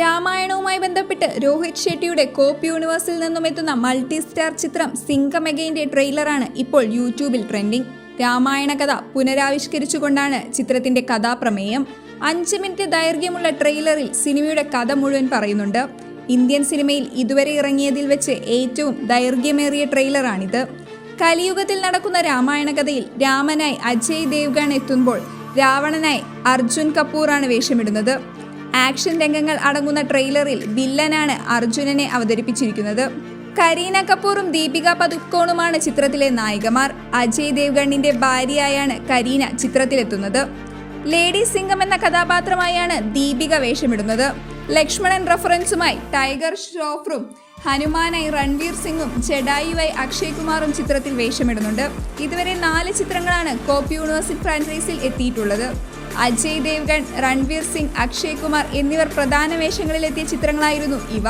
രാമായണവുമായി ബന്ധപ്പെട്ട് രോഹിത് ഷെട്ടിയുടെ കോപ്പ് യൂണിവേഴ്സിൽ നിന്നും എത്തുന്ന മൾട്ടി സ്റ്റാർ ചിത്രം സിംഗമഗൈന്റെ ട്രെയിലറാണ് ഇപ്പോൾ യൂട്യൂബിൽ ട്രെൻഡിംഗ് രാമായണ കഥ പുനരാവിഷ്കരിച്ചുകൊണ്ടാണ് ചിത്രത്തിന്റെ കഥാപ്രമേയം. അഞ്ച് മിനിറ്റ് ദൈർഘ്യമുള്ള ട്രെയിലറിൽ സിനിമയുടെ കഥ മുഴുവൻ പറയുന്നുണ്ട്. ഇന്ത്യൻ സിനിമയിൽ ഇതുവരെ ഇറങ്ങിയതിൽ വെച്ച് ഏറ്റവും ദൈർഘ്യമേറിയ ട്രെയിലറാണിത് കലിയുഗത്തിൽ നടക്കുന്ന രാമായണ കഥയിൽ രാമനായി അജയ് ദേവ്ഗൺ എത്തുമ്പോൾ രാവണനായി അർജുൻ കപൂറാണ് വേഷമിടുന്നത്. ആക്ഷൻ രംഗങ്ങൾ അടങ്ങുന്ന ട്രെയിലറിൽ വില്ലനാണ് അർജുനനെ അവതരിപ്പിച്ചിരിക്കുന്നത്. കരീന കപൂറും ദീപിക പതുക്കോണുമാണ് ചിത്രത്തിലെ നായികമാർ. അജയ് ദേവ്ഗണ്ണിന്റെ ഭാര്യയായാണ് കരീന ചിത്രത്തിലെത്തുന്നത്. ലേഡി സിംഗം എന്ന കഥാപാത്രമായാണ് ദീപിക വേഷമിടുന്നത്. ലക്ഷ്മണൻ റഫറൻസുമായി ടൈഗർ ഷ്രോഫറും ഹനുമാനായി രൺവീർ സിംഗും ജഡായുവായി അക്ഷയ് കുമാറും ചിത്രത്തിൽ വേഷമിടുന്നുണ്ട്. ഇതുവരെ നാല് ചിത്രങ്ങളാണ് കോപ്പ് യൂണിവേഴ്സിറ്റി ഫ്രാഞ്ചൈസിൽ എത്തിയിട്ടുള്ളത്. അജയ് ദേവ്ഗൺ രൺവീർ സിംഗ് അക്ഷയ് കുമാർ എന്നിവർ പ്രധാന വേഷങ്ങളിലെത്തിയ ചിത്രങ്ങളായിരുന്നു ഇവ.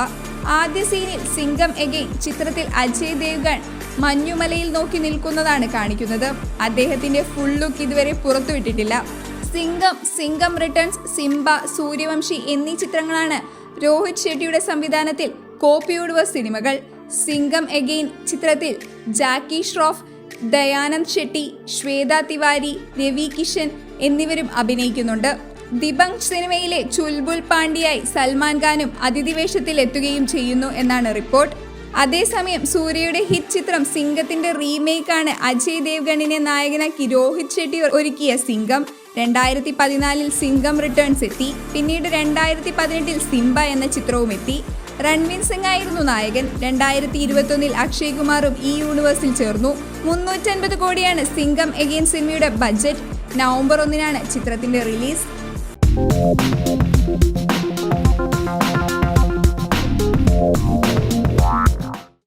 ആദ്യ സീനിൽ സിംഗം എഗെയിൻ ചിത്രത്തിൽ അജയ് ദേവ്ഗൺ മഞ്ഞുമലയിൽ നോക്കി നിൽക്കുന്നതാണ് കാണിക്കുന്നത്. അദ്ദേഹത്തിന്റെ ഫുൾ ലുക്ക് ഇതുവരെ പുറത്തുവിട്ടിട്ടില്ല. സിംഗം സിംഗം റിട്ടേൺസ് സിംബ സൂര്യവംശി എന്നീ ചിത്രങ്ങളാണ് രോഹിത് ഷെട്ടിയുടെ സംവിധാനത്തിൽ കോപ്പിയോടുവ സിനിമകൾ. സിംഗം എഗെയിൻ ചിത്രത്തിൽ ജാക്കി ഷ്രോഫ് ദയാനന്ദ് ഷെട്ടി ശ്വേത തിവാരി രവി കിഷൻ എന്നിവരും അഭിനയിക്കുന്നുണ്ട്. ദിബങ് സിനിമയിലെ ചുൽബുൽ പാണ്ഡിയായി സൽമാൻ ഖാനും അതിഥിവേഷത്തിൽ എത്തുകയും ചെയ്യുന്നു എന്നാണ് റിപ്പോർട്ട്. അതേസമയം സൂര്യയുടെ ഹിറ്റ് ചിത്രം സിംഗത്തിന്റെ റീമേക്കാണ് അജയ് ദേവ്ഗണിനെ നായകനാക്കി രോഹിത് ഷെട്ടി ഒരുക്കിയ സിംഗം. രണ്ടായിരത്തി പതിനാലിൽ സിംഗം റിട്ടേൺസ് എത്തി. പിന്നീട് രണ്ടായിരത്തി പതിനെട്ടിൽ സിംബ എന്ന ചിത്രവും എത്തി. രൺവീർ സിംഗ് ആയിരുന്നു നായകൻ. രണ്ടായിരത്തി ഇരുപത്തൊന്നിൽ അക്ഷയ് കുമാറും ഈ യൂണിവേഴ്സിൽ ചേർന്നു. മുന്നൂറ്റൻപത് കോടിയാണ് സിംഗം എഗെയിൻ സിനിമയുടെ ബജറ്റ് നവംബർ ഒന്നിനാണ് ചിത്രത്തിന്റെ റിലീസ്